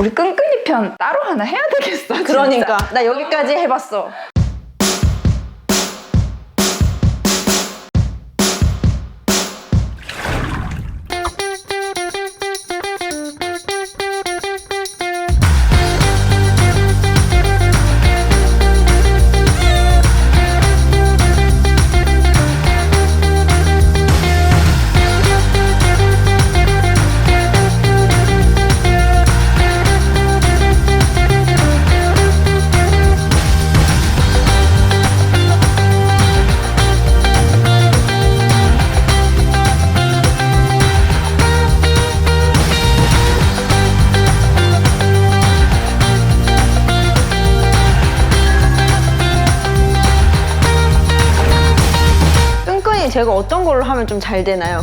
우리 끈끈이 편 따로 하나 해야 되겠어. 그러니까 나 여기까지 해봤어. 제가 어떤 걸로 하면 좀 잘 되나요?